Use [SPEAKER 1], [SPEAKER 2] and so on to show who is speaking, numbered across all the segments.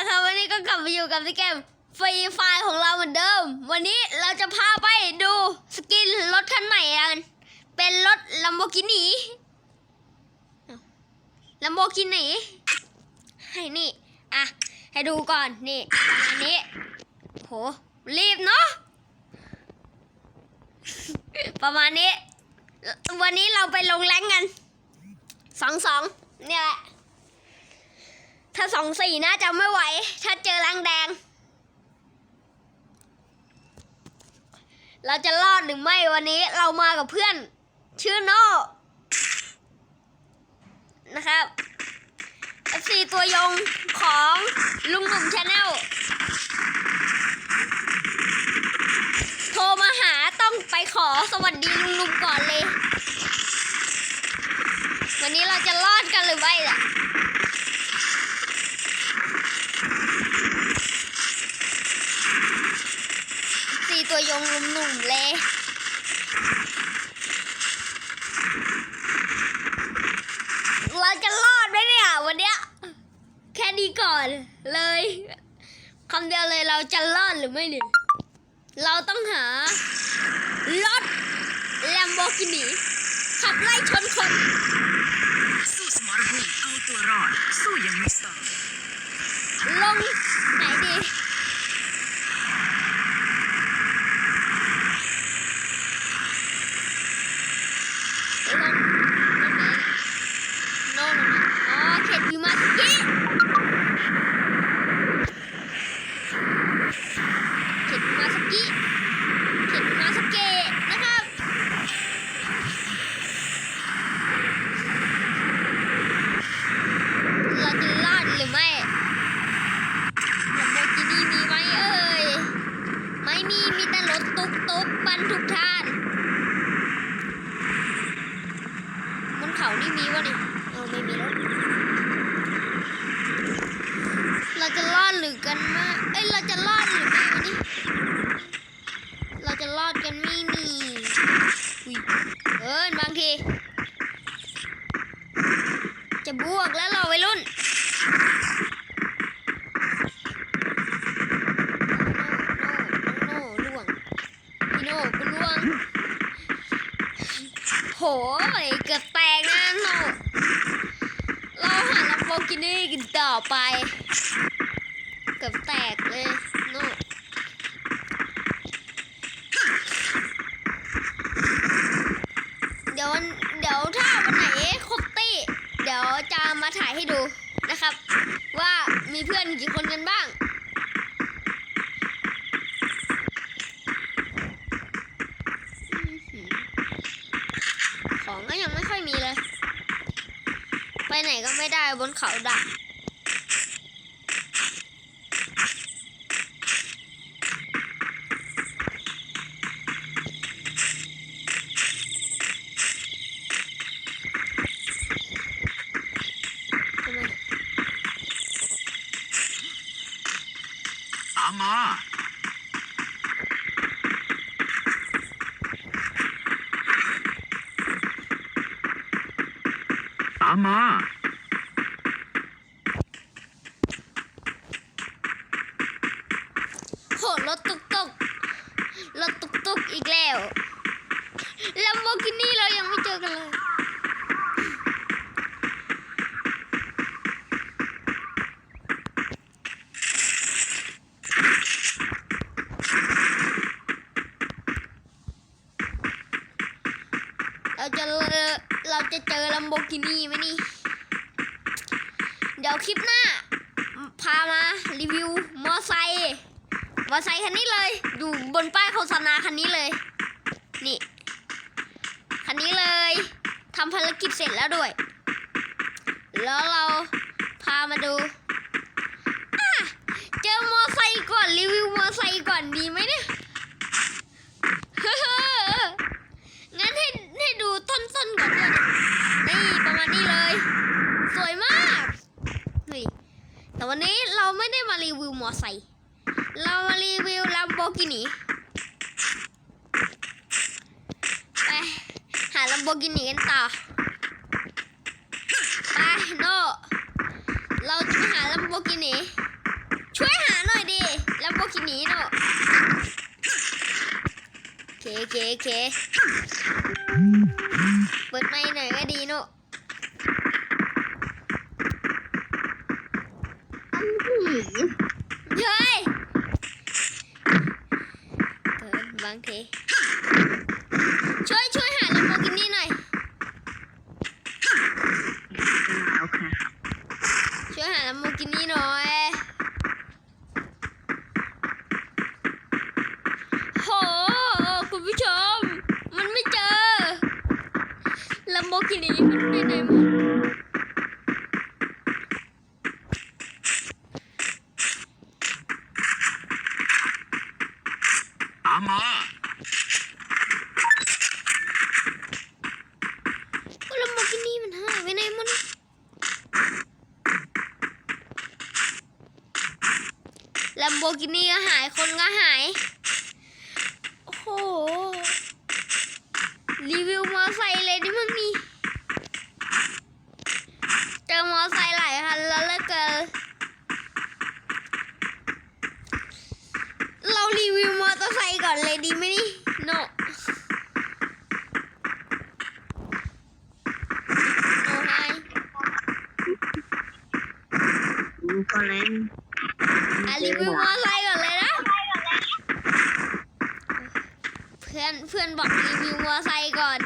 [SPEAKER 1] แล้วครับวันนี้ก็กลับมาอยู่กับเกมฟรีไฟของเราเหมือนเดิม วันนี้เราจะพาไปดูสกินรถคันใหม่กัน เป็นรถลัมโบกินีลัมโบกินีให้นี่ อะ ให้ดูก่อน นี่ประมาณนี้ โห รีบเนาะ ประมาณนี้ วันนี้เราไปลงแรงกัน สองสองเนี่ยแหละ ถ้าสองสี่น่าจะไม่ไหว ถ้าเจอแรงแดง เราจะรอดหรือไม่วันนี้เรามากับเพื่อน ชื่อโน่นะครับ FC ตัวยงของลุงหนุ่มชาแนลโทรมาหาต้องไปขอสวัสดีลุงหนุ่มก่อนเลย วันนี้เราจะรอดกันหรือไม่ล่ะ ตัวยงหนุ่มๆเลยเราจะรอดไหมเนี่ยวันเนี้ยแค่นี้ก่อนเลยคำเดียวเลยเราจะรอดหรือไม่เนี่ยเราต้องหารถแลมโบกินีขับไล่ชนคน
[SPEAKER 2] สู้สมรภูมิเอาตัวรอดสู้อยังมีสไตล์
[SPEAKER 1] ลงไหนดีลงลงไหนโน่นอ๋อเขตยูมาสกิเขตยูมาสกิเขตยูมาสเกะนะครับ เราจะรอดหรือไม่ ลัมโบกินี่มีไหมเอ่ย ไม่มี มีแต่รถตุ๊กตุ๊กบรรทุกท่านบนเขานี่มีวะนี่เออไม่มีรถ เราจะรอดหรือกันมาเอ้ย เราจะรอดหรือไม่วันนี้ เราจะรอดกันไม่มีอุ๊ยเอินบางที จะบวกแล้วเราวัยรุ่น โน่โน่ล่วงพี่โน่กูล่วง โหยเกือบแตกนะโน่เราหาลัมโบกินี่กันต่อไป เกือบแตกเลย ไจะเจอลัมโบกินี่ไหมนี่ เดี๋ยวคลิปหน้า พามารีวิวมอไซค์มอไซค์คันนี้เลย อยู่บนป้ายโฆษณาคันนี้เลย นี่ คันนี้เลยทำภารกิจเสร็จแล้วด้วย แล้วเราพามาดูอะเจอมอไซค์ก่อนรีวิวมอไซค์ก่อนดีไหมเนี่ย งั้นให้ให้ดูต้นๆก่อนด้วยนี่ประมาณนี้เลย สวยมากนี่แต่วันนี้เราไม่ได้มารีวิวมอไซค์เรามารีวิวลัมโบกินีไปหาลัมโบกินีกันต่อ ไปโนเราจะไปหาลัมโบกินี โอเค เปิดไม่หน่อยก็ดีเนอะ
[SPEAKER 3] อื้อหือ
[SPEAKER 1] เฮ้ยเกิดบางที โบกินี่ก็หายคนก็หาย โอ้โห รีวิวมอไซค์เลยดิมึงนี่เจอมอไซค์หลายคันแล้วเลิกเกินเรารีวิวมอเตอร์ไซค์ก่อนเลยดีไหมนี่โน โนไฮ
[SPEAKER 3] ดูก็เล่น
[SPEAKER 1] อะรีวิวมอไซค์ก่อนเลยนะ เพื่อนเพื่อนบอกรีวิวม อไซค์ก่อน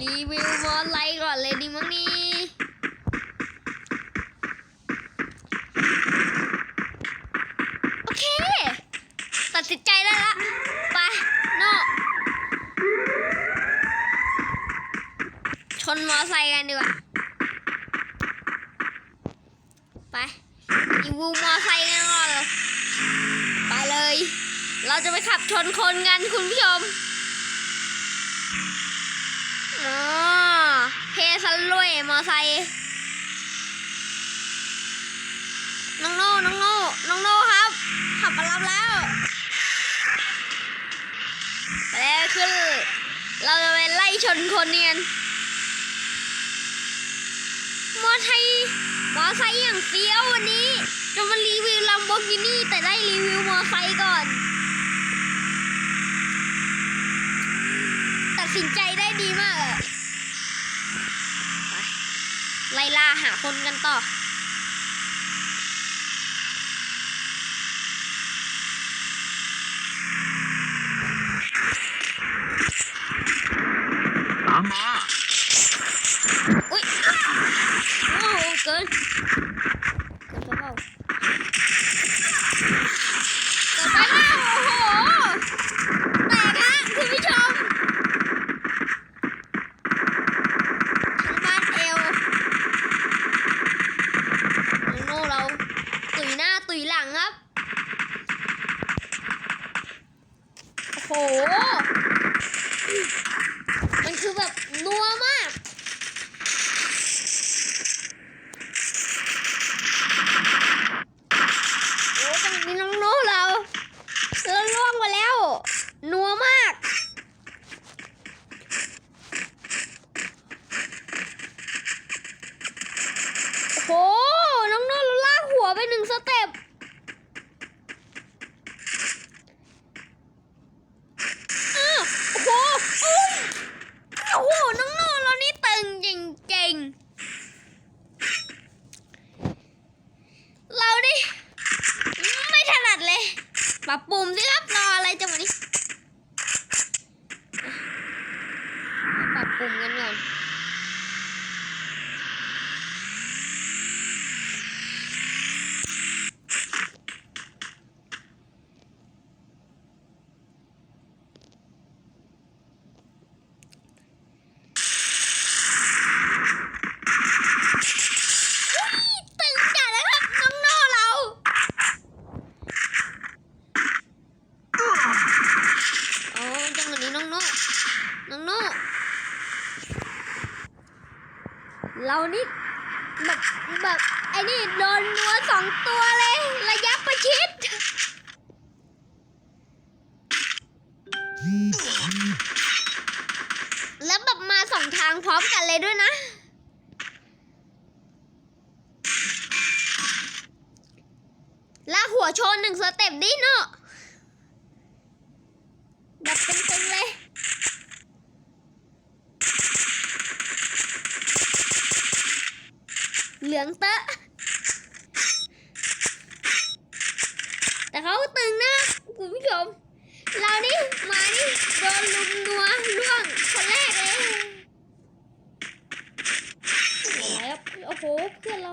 [SPEAKER 1] รีวิวมอไซค์ก่อนเลยดีมั้งนี่โอเค ตัดสินใจได้ละไปโน่ชนมอไซค์กันดีกว่าไปรีวิวมอไซค์กันก่อนเลยไปเลย เราจะไปขับชนคนกันคุณผู้ชมอ๋อ เพซันลุยมอไซค์น้องโน่น้องโน่น้องโน่ครับ ขับมารับแล้วไปแล้วขึ้นเราจะไปไล่ชนคนเนียน มอไซค์มอไซค์อย่างเฟี้ยววันนี้ จะมารีวิวลัมโบกินี่แต่ได้รีวิวมอไซค์ก่อน ตัดสินใจ ไล่ล่าหาคนกันต่อ
[SPEAKER 2] ตามมา
[SPEAKER 1] อุ้ยโอ้โหเกิน เกินไปเปล่าเกินไปเปล่าโอ้โห แตกฮะคุณผู้ชมทั้งบ้านเอวโน่เรา ตุยหน้าตุยหลังครับ โอ้โห มันคือแบบนัวมาก โอ้ตรงนี้น้องโน้เราเราล่วงมาแล้ว นัวมาก โอ้โห น้องโน้เราลากหัวไปหนึ่งสเต็ป อ้าวโอ้โหอุ้ยโอ้โห น้องโน่เรานี่ตึงจริงๆ เราดิ ไม่ถนัดเลย ปรับปรุงสิครับรออะไรจังหวะนี้ ปรับปรุงกันก่อน ตึงจัดเลยครับน้องโน่เรา โอ้จังหวะนี้น้องโน่น้องโน่เรานี่แบบแบบไอ้นี่โดนนัวสองตัวเลย ระยะประชิด แล้วแบบมาสองทางพร้อมกันเลยด้วยนะ ลากหัวชนหนึ่งสเต็ปดิเนาะแบบเตึงๆเลยเหลืองเตอะ แต่เขาตึงนะคุณผู้ชม เรานี่มานี่โดนลุมนัวล่วงคนแรกเลยโอ้โหครับโอ้เพื่อนเรา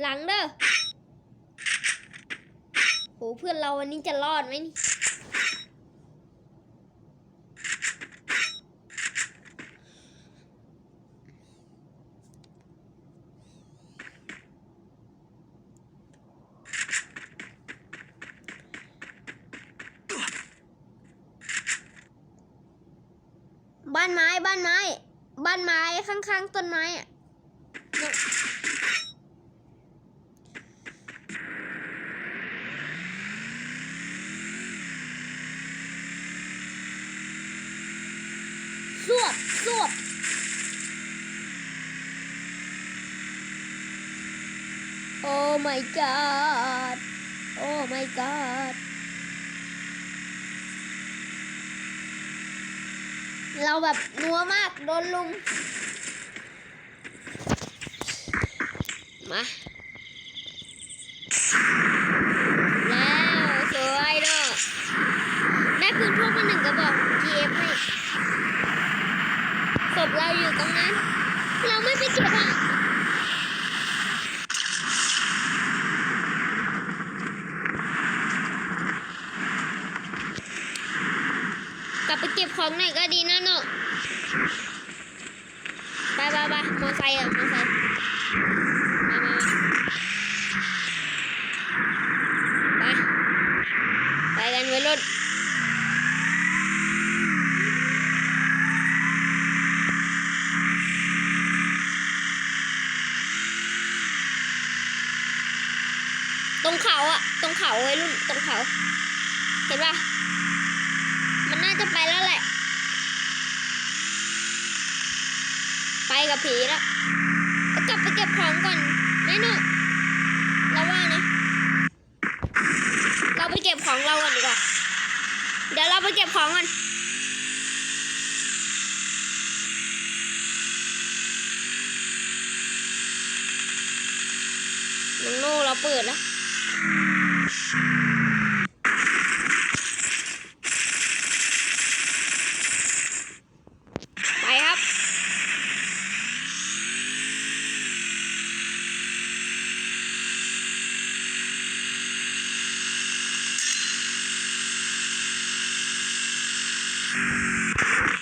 [SPEAKER 1] หลังเด้อโหเพื่อนเราวันนี้จะรอดไหมนี่บ้านไม้บ้านไม้ บ้านไม้ข้างๆต้นไม้อะเนี่ยสว บสวบโอ้ my god โอ้ my god เราแบบนัวมาก โดนลุม มา แล้วสวยเนาะได้ปืนพวกมาหนึ่งกระบอกเก็บให้ศพเรงนั้น เราไม่ไปเก็บอะกลับไปเก็บของหน่อยก็ดีนะเนอะไปไปไปมอไซค์อะมอไซค์มามามาไปไปกันวัยรุ่นตรงเขาอะตรงเขาวัยรุ่นตรงเขา เห็นปะมันน่าจะไปแล้วแหละ ไปกับผีแล้วกลับไปเก็บของก่อนแม่เนอะเราว่านะ เราไปเก็บของเราก่อนดีกว่า เดี๋ยวเราไปเก็บของก่อนน้องโน่เราเปิดแล้ว Thank you.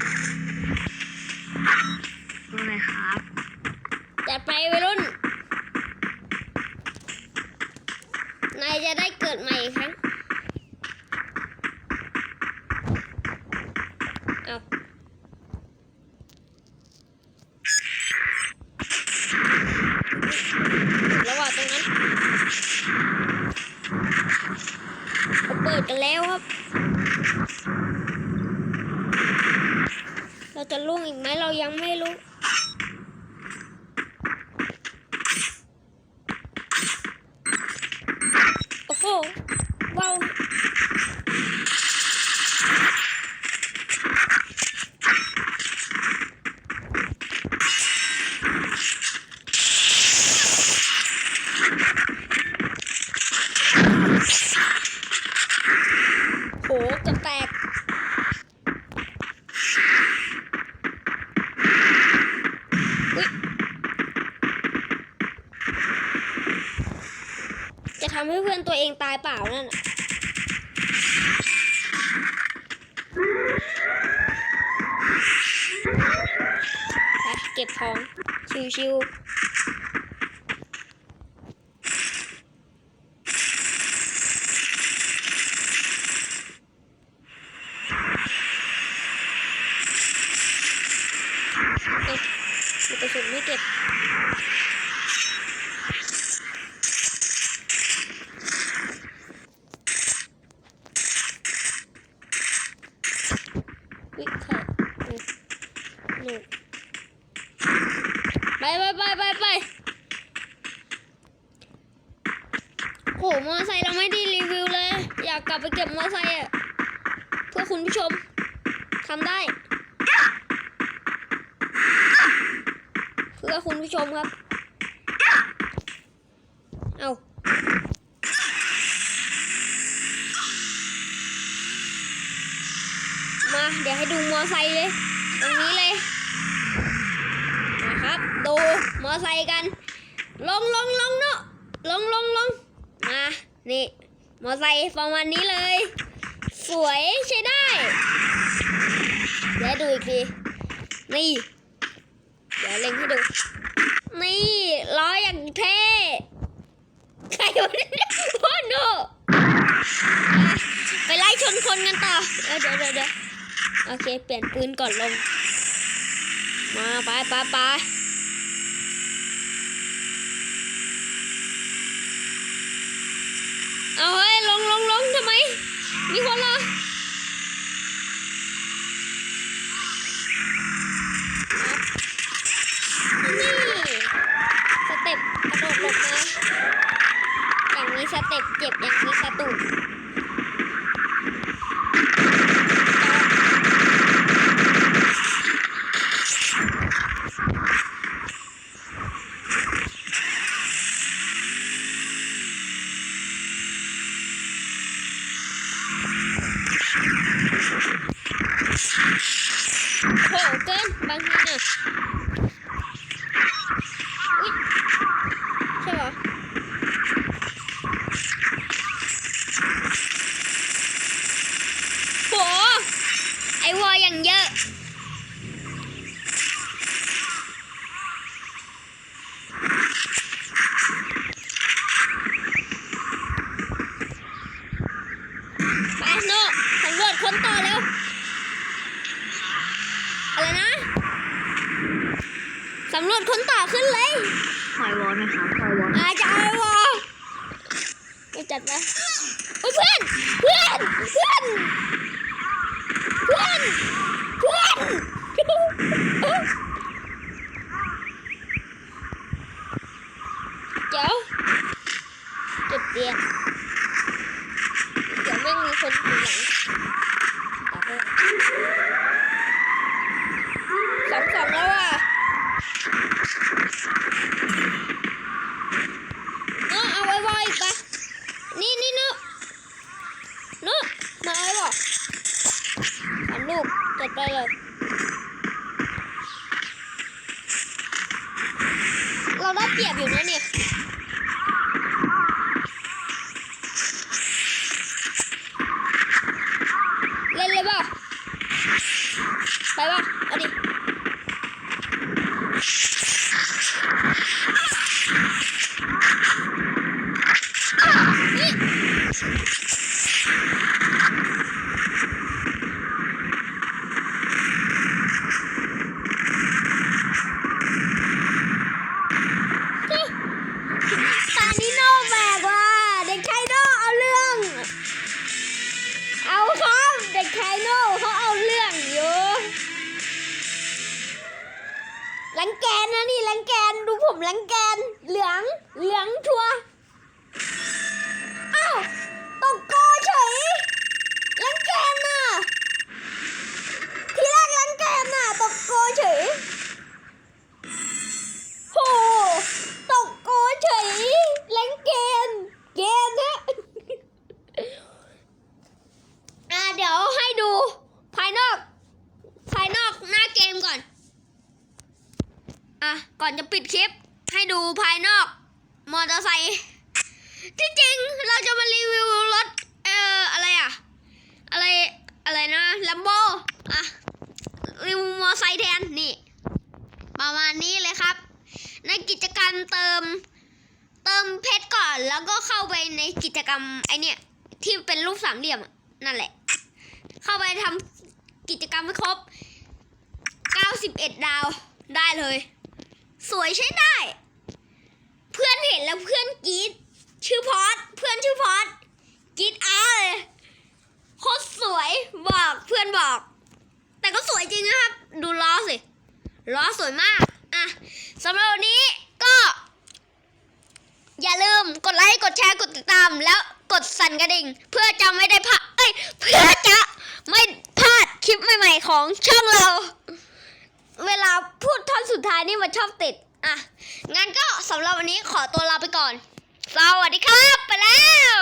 [SPEAKER 1] เก็
[SPEAKER 3] บ
[SPEAKER 1] ของชิว อยากกลับไปเก็บมอไซค์เพื่อคุณผู้ชมทำได้ เพื่อคุณผู้ชมครับ เอามาเดี๋ยวให้ดูมอไซค์เลย ตรงนี้เลยนะครับ ดูมอไซค์กัน ลงลงลงเนาะลงลงลงมา นี่ มอไซค์ประมาณนี้เลย สวยใช้ได้ เดี๋ยวดูอีกที นี่ เดี๋ยวเล็งให้ดู นี่ล้ออย่างเท่ใครวะพ่อโนไปไล่ชนคนกันต่อ เดี๋ยวเดี๋ยวเดี๋ยวโอเค เปลี่ยนปืนก่อนลง มา ไปไปไป เอาเฮ้ยลงลงลงทำไม มีคนเหรอนี่สเต็ปกระโดดหลบนะอย่างนี้สเต็ปเจ็บนะ จัดนะเพื่อนเพื่อนเพื่อน 91 ดาวได้เลย สวยใช้ได้ เพื่อนเห็นแล้วเพื่อนกรีดชื่อพอดเพื่อนชื่อพอดกรีดอาเลยโคตรสวยบอกเพื่อนบอก แต่ก็สวยจริงนะครับ ดูล้อสิล้อสวยมาก อะสำหรับวันนี้ก็ อย่าลืมกดไลค์ กดแชร์ กดติดตาม แล้วกดสั่นกระดิ่ง เพื่อจะไม่ได้พลาดเอ้ย เพื่อจะไม่พลาดคลิปใหม่ ๆ ของช่องเรา เวลาพูดท่อนสุดท้ายนี่มันชอบติด อะ งั้นก็สำหรับวันนี้ขอตัวลาไปก่อน สวัสดีครับ ไปแล้ว